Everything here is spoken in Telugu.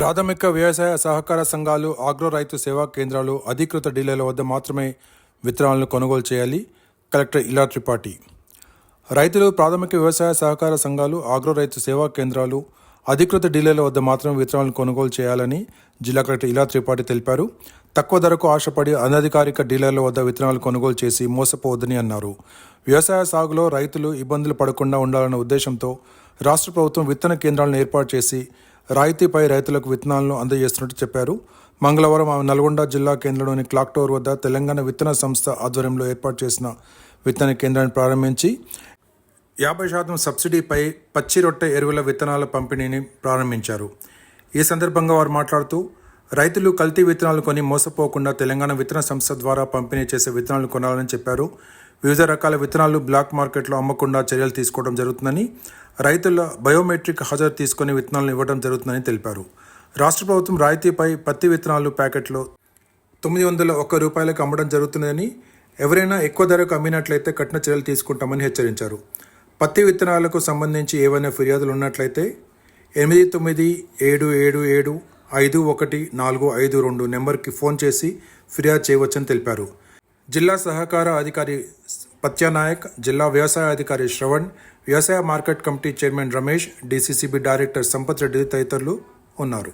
ప్రాథమిక వ్యవసాయ సహకార సంఘాలు ఆగ్రో రైతు సేవా కేంద్రాలు అధికృత డీలర్ల వద్ద మాత్రమే విత్తనాలను కొనుగోలు చేయాలి. కలెక్టర్ ఇలా త్రిపాఠి. రైతులు ప్రాథమిక వ్యవసాయ సహకార సంఘాలు ఆగ్రో రైతు సేవా కేంద్రాలు అధికృత డీలర్ల వద్ద మాత్రమే విత్తనాలను కొనుగోలు చేయాలని జిల్లా కలెక్టర్ ఇలా త్రిపాఠి తెలిపారు. తక్కువ ధరకు ఆశపడి అనధికారిక డీలర్ల వద్ద విత్తనాలు కొనుగోలు చేసి మోసపోవద్దని అన్నారు. వ్యవసాయ సాగులో రైతులు ఇబ్బందులు పడకుండా ఉండాలన్న ఉద్దేశంతో రాష్ట్ర ప్రభుత్వం విత్తన కేంద్రాలను ఏర్పాటు చేసి రాయితీపై రైతులకు విత్తనాలను అందజేస్తున్నట్టు చెప్పారు. మంగళవారం ఆమె నల్గొండ జిల్లా కేంద్రంలోని క్లాక్ టవర్ వద్ద తెలంగాణ విత్తన సంస్థ ఆధ్వర్యంలో ఏర్పాటు చేసిన విత్తన కేంద్రాన్ని ప్రారంభించి యాభై శాతం సబ్సిడీపై పచ్చి రొట్టె ఎరువుల విత్తనాల పంపిణీని ప్రారంభించారు. ఈ సందర్భంగా వారు మాట్లాడుతూ రైతులు కల్తీ విత్తనాలు కొని మోసపోకుండా తెలంగాణ విత్తన సంస్థ ద్వారా పంపిణీ చేసే విత్తనాలు కొనాలని చెప్పారు. వివిధ రకాల విత్తనాలు బ్లాక్ మార్కెట్లో అమ్మకుండా చర్యలు తీసుకోవడం జరుగుతుందని రైతుల బయోమెట్రిక్ హాజరు తీసుకుని విత్తనాలను ఇవ్వడం జరుగుతుందని తెలిపారు. రాష్ట్ర ప్రభుత్వం రాయితీపై పత్తి విత్తనాలు ప్యాకెట్లో తొమ్మిది వందల ఒక్క రూపాయలకు అమ్మడం జరుగుతుందని ఎవరైనా ఎక్కువ ధరకు అమ్మినట్లయితే కఠిన చర్యలు తీసుకుంటామని హెచ్చరించారు. పత్తి విత్తనాలకు సంబంధించి ఏవైనా ఫిర్యాదులు ఉన్నట్లయితే ఎనిమిది తొమ్మిది ఏడు ఏడు ఏడు ఐదు ఒకటి నాలుగు ఐదు రెండు నెంబర్కి ఫోన్ చేసి ఫిర్యాదు చేయవచ్చని తెలిపారు. జిల్లా సహకార అధికారి పత్యానాయక్ జిల్లా వ్యవసాయ అధికారి శ్రవణ్ వ్యవసాయ market committee chairman Ramesh DCCB director Sampath Reddy తదితరులు ఉన్నారు.